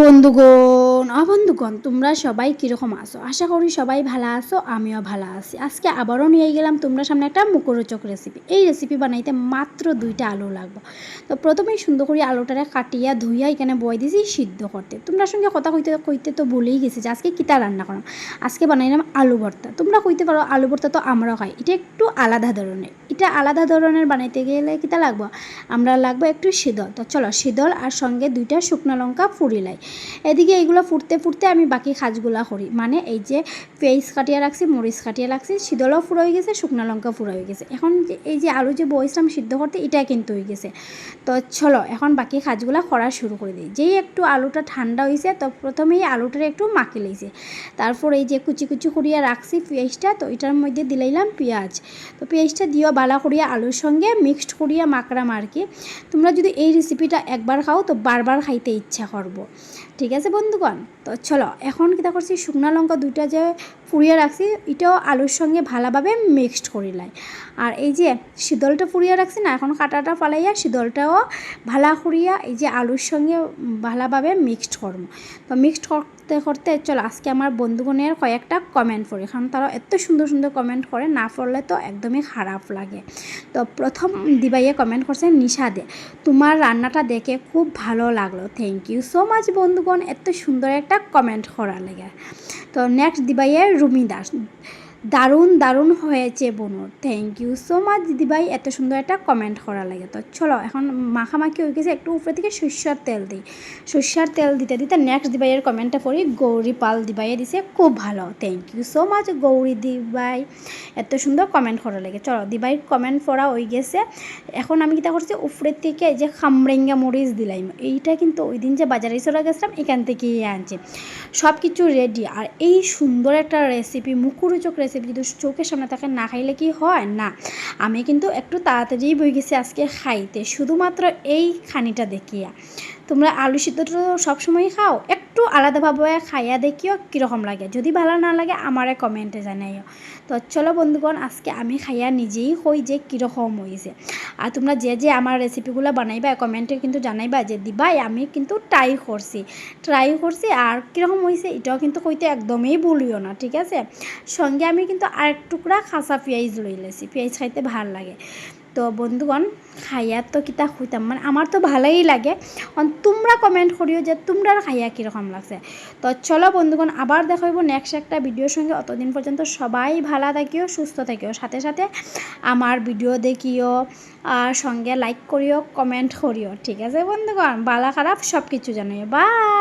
বন্ধুগণ অবন্ধুগণ তোমরা সবাই কীরকম আছো? আশা করি সবাই ভালো আছো, আমিও ভালো আছি। আজকে আবারও নিয়ে গেলাম তোমরা সামনে একটা মুখরোচক রেসিপি এই রেসিপি বানাইতে মাত্র দুইটা আলু লাগবে। তো প্রথমেই সুন্দর করে আলুটারে কাটিয়া ধুইয়া এখানে বয় দিয়েছি সিদ্ধ করতে। তোমরা সঙ্গে কথা কইতে কইতে তো বলেই গেছি যে আজকে কিতা রান্না করলাম আজকে বানাইলাম আলু ভর্তা। তোমরা কইতে পারো আলু ভর্তা তো আমরাও খাই। এটা একটু আলাদা ধরনের। এটা আলাদা ধরনের বানাইতে গেলে কিতা লাগবো? আমরা লাগবো একটু শীতল তো চলো শীতল আর সঙ্গে দুইটা শুকনো লঙ্কা ফুরিলাই এদিকে এইগুলো ফুটতে ফুটতে আমি বাকি কাজগুলা করি। মানে এই যে পেঁয়াজ কাটিয়ে রাখছি, মরিচ কাটিয়ে রাখছি শীতলও ফুরা হয়ে গেছে, শুকনো লঙ্কা ফুরা হয়ে গেছে। এখন এই যে আলু যে বইছিলাম সিদ্ধ করতে এটা কিন্তু হয়ে গেছে। তো চলো, এখন বাকি কাজগুলা করা শুরু করে দিই। যেই একটু আলুটা ঠান্ডা হয়েছে তো প্রথমেই আলুটা একটু মাখি লইছে। তারপর এই যে কুচি কুচি করিয়া রাখছি পেঁয়াজটা, তো এটার মধ্যে দিলাইলাম পেঁয়াজ। তো পেঁয়াজটা দিয়েও বালা করিয়া আলুর সঙ্গে মিক্সড করিয়া মাকড়াম আর কি তোমরা যদি এই রেসিপিটা একবার খাও, তো বারবার খাইতে ইচ্ছা করব। ঠিক আছে বন্ধুগণ? তো চলো, এখন কিতা করছি, শুকনো লঙ্কা দুইটা যে ফুরিয়ে রাখছি, এটাও আলুর সঙ্গে ভালোভাবে মিক্সড করিলাই আর এই যে শীতলটা ফুরিয়ে রাখছি না, এখন কাটাটা ফালাইয়া শীতলটাও ভালা করিয়া এই যে আলুর সঙ্গে ভালোভাবে মিক্সড করব। তো মিক্সড করতে করতে চল, আজকে আমার বন্ধু বোনের কয়েকটা কমেন্ট পড়ি। কারণ তারা এত সুন্দর সুন্দর কমেন্ট করে, না পড়লে তো একদমই খারাপ লাগে। তো প্রথম দিবাইয়ে কমেন্ট করছে নিশাদে তোমার রান্নাটা দেখে খুব ভালো লাগল। থ্যাংক ইউ সো মাচ বন্ধুগণ, এত সুন্দর একটা কমেন্ট করার লাগে। তো নেক্সট দিবাইয়ে রুমি দাস। দারুণ দারুণ হয়েছে বনুর। থ্যাংক ইউ সো মাচ দিদিভাই। এত সুন্দর একটা কমেন্ট করা লাগে তো। চলো, এখন মাখামাখি হয়ে গেছে। একটু উপরে থেকে সর্ষার তেল দিই। সর্ষার তেল দিতে দিতে নেক্সট দিবাইয়ের কমেন্টটা পড়ি। গৌরী পাল দিবাইয়ে দিছে, খুব ভালো। Thank you so much Gauri দিবাই এত সুন্দর কমেন্ট করা লাগে। চলো দিবাইয়ের কমেন্ট পড়া হয়ে গেছে। এখন আমি কিতা করছি উপরের থেকে যে খামরেঙ্গা মরিচ দিলাম। এইটা কিন্তু ওই দিন যে বাজারে চলে গেছিলাম, এখান থেকেই আনছি। সব কিছু রেডি আর এই সুন্দর একটা রেসিপি মুখরোচক রেসিপি যদি চোখের সামনে থাকে, না খাইলে কি হয়? না। আমি কিন্তু একটু তাড়াতাড়ি বই গেছি আজকে খাইতে। শুধুমাত্র এই খানিটা দেখিয়া। তোমরা আলু সিদ্ধটা তো সবসময় খাও। একটু আলাদাভাবে খাইয়া দেখিও কীরকম লাগে। যদি ভালো না লাগে, আমারে কমেন্টে জানাইও। তো চলো বন্ধুগণ, আজকে আমি খাইয়া নিজেই হই যে কীরকম হয়েছে আর তোমরা যে যে আমার রেসিপিগুলো বানাইবা কমেন্টে কিন্তু জানাইবা যে, দিবাই, আমি কিন্তু ট্রাই করছি। ট্রাই করছি, আর কীরকম হয়েছে এটাও কিন্তু কইতে একদমই বলিও না। ঠিক আছে? সঙ্গে আমি কিন্তু আরেক টুকরা খাঁচা পেঁয়াজ লই লেছি। পেঁয়াজ খাইতে ভালো লাগে। তো বন্ধুগণ, খাইয়া তো কিতা খুঁজতাম মানে আমার তো ভালোই লাগে। তোমরা কমেন্ট করিও যে তোমরা খাইয়া কীরকম লাগছে। তো চলো বন্ধুগণ আবার দেখাইব নেক্সট একটা ভিডিওর সঙ্গে। অতদিন পর্যন্ত সবাই ভালো থাকিও, সুস্থ থাকিও। সাথে সাথে আমার ভিডিও দেখিও আর সঙ্গে লাইক করিও কমেন্ট করিও ঠিক আছে বন্ধুগণ, বালা খারাপ সব কিছু জানিও বাই